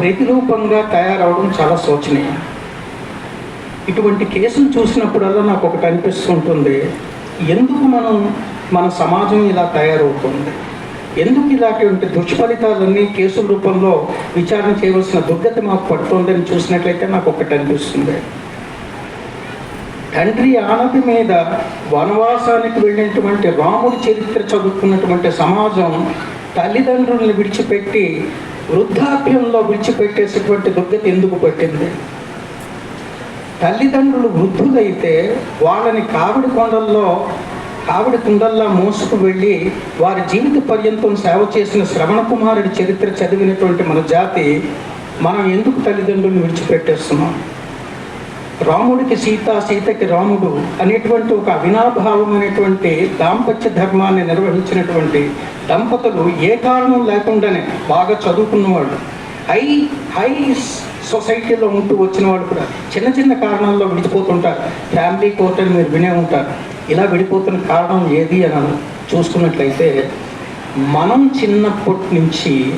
ప్రతిరూపంగా తయారవడం చాలా శోచనీయం. ఇటువంటి కేసును చూసినప్పుడల్లా నాకు ఒకటి అనిపిస్తుంటుంది. ఎందుకు మనం మన సమాజం ఇలా తయారవుతుంది? ఎందుకు ఇలాంటి దుష్ఫలితాలన్నీ కేసుల రూపంలో విచారణ చేయవలసిన దుర్గతి మాకు పడుతుందని చూసినట్లయితే నాకు ఒకటి అనిపిస్తుంది. తండ్రి ఆనతి మీద వనవాసానికి వెళ్ళినటువంటి రాముడి చరిత్ర చదువుకున్నటువంటి సమాజం తల్లిదండ్రుల్ని విడిచిపెట్టి వృద్ధాప్యంలో విడిచిపెట్టేసేటువంటి దుర్గతి ఎందుకు పట్టింది? తల్లిదండ్రులు వృద్ధులైతే వాళ్ళని కావిడి కొండల్లో కావిడి కుండల్లా మోసుకు వెళ్ళి వారి జీవిత పర్యంతం సేవ చేసిన శ్రవణ కుమారుడి చరిత్ర చదివినటువంటి మన జాతి మనం ఎందుకు తల్లిదండ్రులను విడిచిపెట్టేస్తున్నాం? రాముడికి సీత సీతకి రాముడు అనేటువంటి ఒక అవినాభావమైనటువంటి దాంపత్య ధర్మాన్ని నిర్వహించినటువంటి దంపతులు ఏ కారణం లేకుండానే బాగా చదువుకున్నవాడు హై హై సొసైటీలో ఉంటూ వచ్చిన వాళ్ళు కూడా చిన్న చిన్న కారణాల్లో విడిచిపోతుంటారు. ఫ్యామిలీ కోర్ట్ అని మీరు వినే ఉంటారు. ఇలా విడిపోతున్న కారణం ఏది అని చూసుకున్నట్లయితే మనం చిన్నప్పటి నుంచి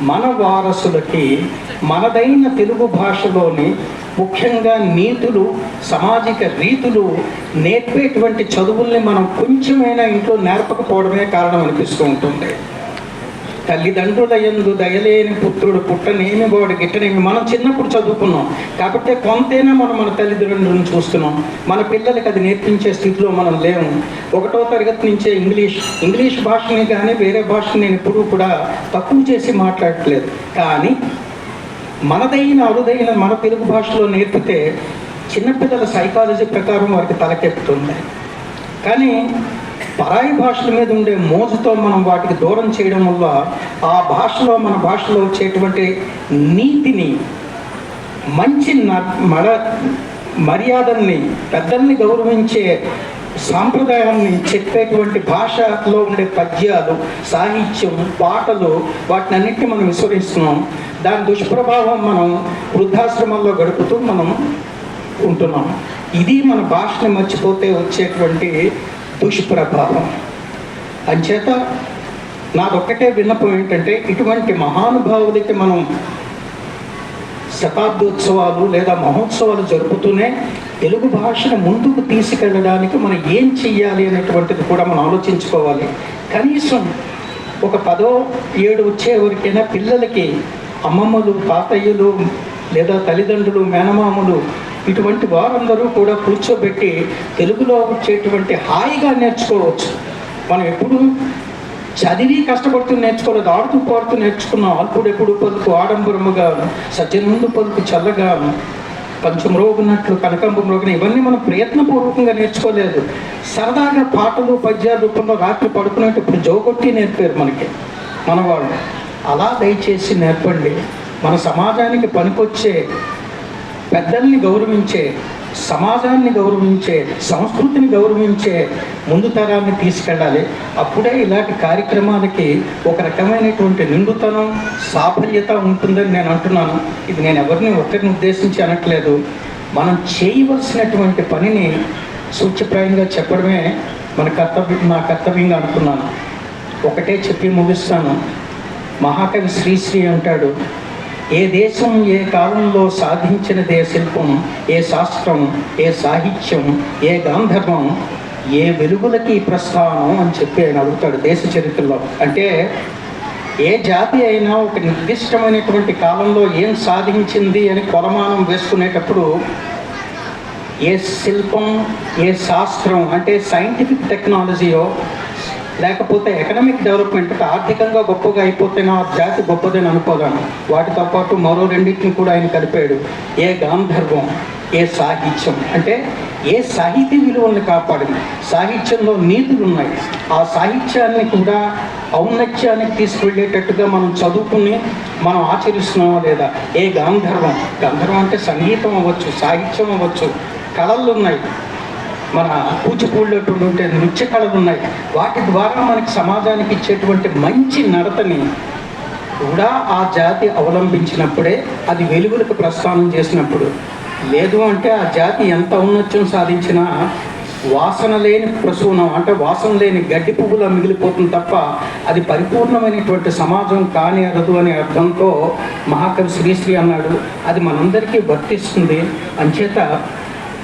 మన వారసులకి మనదైన తెలుగు భాషలోని ముఖ్యంగా నీతులు సామాజిక రీతులు నేర్పేటువంటి చదువుల్ని మనం కొంచెమైనా ఇంట్లో నేర్పకపోవడమే కారణం అనిపిస్తూ ఉంటుంది. తల్లిదండ్రుల ఎందు దయలేని పుత్రుడు పుట్టనేమి వాడు గిట్టనేమి మనం చిన్నప్పుడు చదువుకున్నాం. కాబట్టి కొంతైనా మనం మన తల్లిదండ్రులను చూస్తున్నాం. మన పిల్లలకి అది నేర్పించే స్థితిలో మనం లేము. ఒకటో తరగతి నుంచే ఇంగ్లీష్ ఇంగ్లీష్ భాషని కానీ వేరే భాషని నేను ఎప్పుడూ కూడా తక్కువ చేసి మాట్లాడట్లేదు. కానీ మనదైన అరుదైన మన తెలుగు భాషలో నేర్పితే చిన్నపిల్లల సైకాలజీ ప్రకారం వారికి తలకెక్కుతుంది కానీ పరాయి భాషల మీద ఉండే మోజుతో మనం వాటికి దూరం చేయడం వల్ల ఆ భాషలో మన భాషలో వచ్చేటువంటి నీతిని మంచి న- మడ మర్యాదల్ని పెద్దల్ని గౌరవించే సాంప్రదాయాన్ని చెప్పేటువంటి భాషలో ఉండే పద్యాలు సాహిత్యం పాటలు వాటిని అన్నింటినీ మనం విస్మరిస్తున్నాం. దాని దుష్ప్రభావం మనం వృద్ధాశ్రమంలో గడుపుతూ మనం ఉంటున్నాం ఇది మన భాషను మర్చిపోతే వచ్చేటువంటి దుష్ప్రభావం. అంచేత నాదొక్కటే విన్నపం ఏంటంటే ఇటువంటి మహానుభావులకి మనం శతాబ్దోత్సవాలు లేదా మహోత్సవాలు జరుపుతూనే తెలుగు భాషను ముందుకు తీసుకెళ్ళడానికి మనం ఏం చెయ్యాలి అనేటువంటిది కూడా మనం ఆలోచించుకోవాలి. కనీసం ఒక పదో ఏడు వచ్చే వరకైనా పిల్లలకి అమ్మమ్మలు తాతయ్యలు లేదా తల్లిదండ్రులు మేనమామలు ఇటువంటి వారందరూ కూడా కూర్చోబెట్టి తెలుగులో వచ్చేటువంటి హాయిగా నేర్చుకోవచ్చు. మనం ఎప్పుడు చదివి కష్టపడుతూ నేర్చుకోలేదు ఆడుతూ పాడుతూ నేర్చుకున్నాం. అల్పుడు ఎప్పుడు పలుకు ఆడంబరముగా సజ్జనుందు పలుకు చల్లగా కొంచెం కనకంబ మ్రోగిన ఇవన్నీ మనం ప్రయత్నపూర్వకంగా నేర్చుకోలేదు. సరదాగా పాటలు పద్యాల రూపంలో రాత్రి పడుకునేటప్పుడు జోగొట్టి నేర్పారు మనకి మనవాళ్ళు. అలా దయచేసి నేర్పండి. మన సమాజానికి పనికొచ్చే పెద్దల్ని గౌరవించే సమాజాన్ని గౌరవించే సంస్కృతిని గౌరవించే ముందు తరాన్ని తీసుకెళ్ళాలి. అప్పుడే ఇలాంటి కార్యక్రమాలకి ఒక రకమైనటువంటి నిండుతనం సాఫల్యత ఉంటుందని నేను అంటున్నాను. ఇది నేను ఎవరిని ఒక్కరిని ఉద్దేశించి అనట్లేదు. మనం చేయవలసినటువంటి పనిని సూచ్యప్రాయంగా చెప్పడమే మన కర్తవ్యం నా కర్తవ్యంగా అనుకున్నాను. ఒకటే చెప్పి ముగిస్తాను. మహాకవి శ్రీశ్రీ అంటాడు ఏ దేశం ఏ కాలంలో సాధించినదే శిల్పం ఏ శాస్త్రం ఏ సాహిత్యం ఏ గాంధర్వం ఏ వెలుగులకి ప్రస్థానం అని చెప్పి ఆయన అడుగుతాడు దేశ చరిత్రలో. అంటే ఏ జాతి అయినా ఒక నిర్దిష్టమైనటువంటి కాలంలో ఏం సాధించింది అని కొలమానం వేసుకునేటప్పుడు ఏ శిల్పం ఏ శాస్త్రం అంటే సైంటిఫిక్ టెక్నాలజీయో లేకపోతే ఎకనామిక్ డెవలప్మెంట్ ఆర్థికంగా గొప్పగా అయిపోతేనే ఆ జాతి గొప్పదని అనుకోదాను వాటితో పాటు మరో రెండింటిని కూడా ఆయన కలిపాడు. ఏ గాంధర్వం ఏ సాహిత్యం. అంటే ఏ సాహితీ విలువల్ని కాపాడింది. సాహిత్యంలో నీతులు ఉన్నాయి. ఆ సాహిత్యాన్ని కూడా ఔన్నత్యానికి తీసుకువెళ్ళేటట్టుగా మనం చదువుకుని మనం ఆచరిస్తున్నామా లేదా? ఏ గాంధర్వం? గంధర్వం అంటే సంగీతం అవ్వచ్చు సాహిత్యం అవ్వచ్చు కళలు ఉన్నాయి. మన కూచిపూడిలో ఉంటే నృత్య కళలు ఉన్నాయి. వాటి ద్వారా మనకి సమాజానికి ఇచ్చేటువంటి మంచి నడతని కూడా ఆ జాతి అవలంబించినప్పుడే అది వెలుగులకు ప్రస్థానం చేసినప్పుడు. లేదు అంటే ఆ జాతి ఎంత ఔన్నత్యం సాధించినా వాసన లేని ప్రసూనం అంటే వాసన లేని గడ్డి పువ్వులా మిగిలిపోతుంది తప్ప అది పరిపూర్ణమైనటువంటి సమాజం కాని అరదు అనే అర్థంతో మహాకవి శ్రీశ్రీ అన్నాడు అది మనందరికీ వర్తిస్తుంది. అంచేత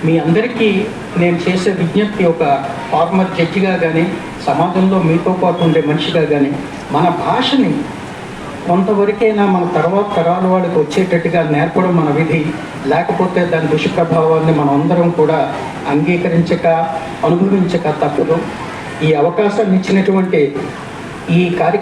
మీ అందరికీ నేను చేసే విజ్ఞప్తి ఒక ఫార్మర్ జడ్జిగా కానీ సమాజంలో మీతో పాటు ఉండే మనిషిగా కానీ మన భాషని కొంతవరకైనా మన తర్వాత తరాల వాళ్ళకి వచ్చేటట్టుగా నేర్పడం మన విధి. లేకపోతే దాని దుష్ప్రభావాన్ని మనం అందరం కూడా అంగీకరించక అనుభవించక తప్పదు. ఈ అవకాశాన్ని ఇచ్చినటువంటి ఈ కార్యక్రమం